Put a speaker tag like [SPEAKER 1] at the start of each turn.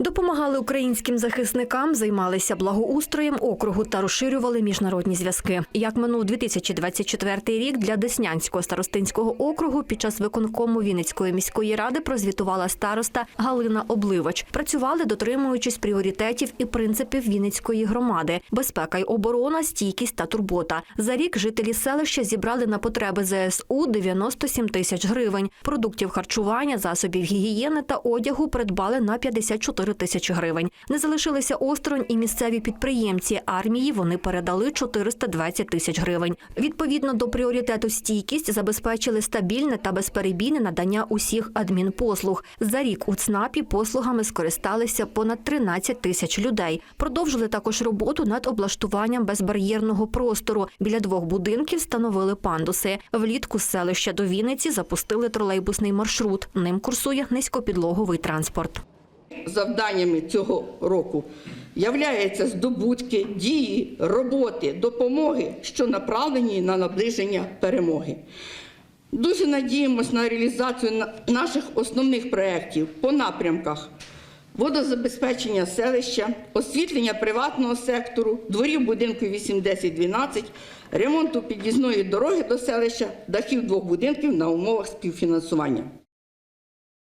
[SPEAKER 1] Допомагали українським захисникам, займалися благоустроєм округу та розширювали міжнародні зв'язки. Як минув 2024 рік для Деснянського старостинського округу під час виконкому Вінницької міської ради прозвітувала староста Галина Обливач. Працювали, дотримуючись пріоритетів і принципів Вінницької громади: безпека й оборона, стійкість та турбота. За рік жителі селища зібрали на потреби ЗСУ 97 тисяч гривень. Продуктів харчування, засобів гігієни та одягу придбали на 54 тисячі гривень. Не залишилися осторонь і місцеві підприємці. Армії вони передали 420 тисяч гривень. Відповідно до пріоритету стійкість забезпечили стабільне та безперебійне надання усіх адмінпослуг. За рік у ЦНАПі послугами скористалися понад 13 тисяч людей. Продовжили також роботу над облаштуванням безбар'єрного простору. Біля двох будинків встановили пандуси. Влітку з селища до Вінниці запустили тролейбусний маршрут. Ним курсує низькопідлоговий транспорт.
[SPEAKER 2] Завданнями цього року являються здобутки, дії, роботи, допомоги, що направлені на наближення перемоги. Дуже надіємось на реалізацію наших основних проєктів по напрямках водозабезпечення селища, освітлення приватного сектору, дворів будинку 8-10-12, ремонту під'їзної дороги до селища, дахів двох будинків на умовах співфінансування.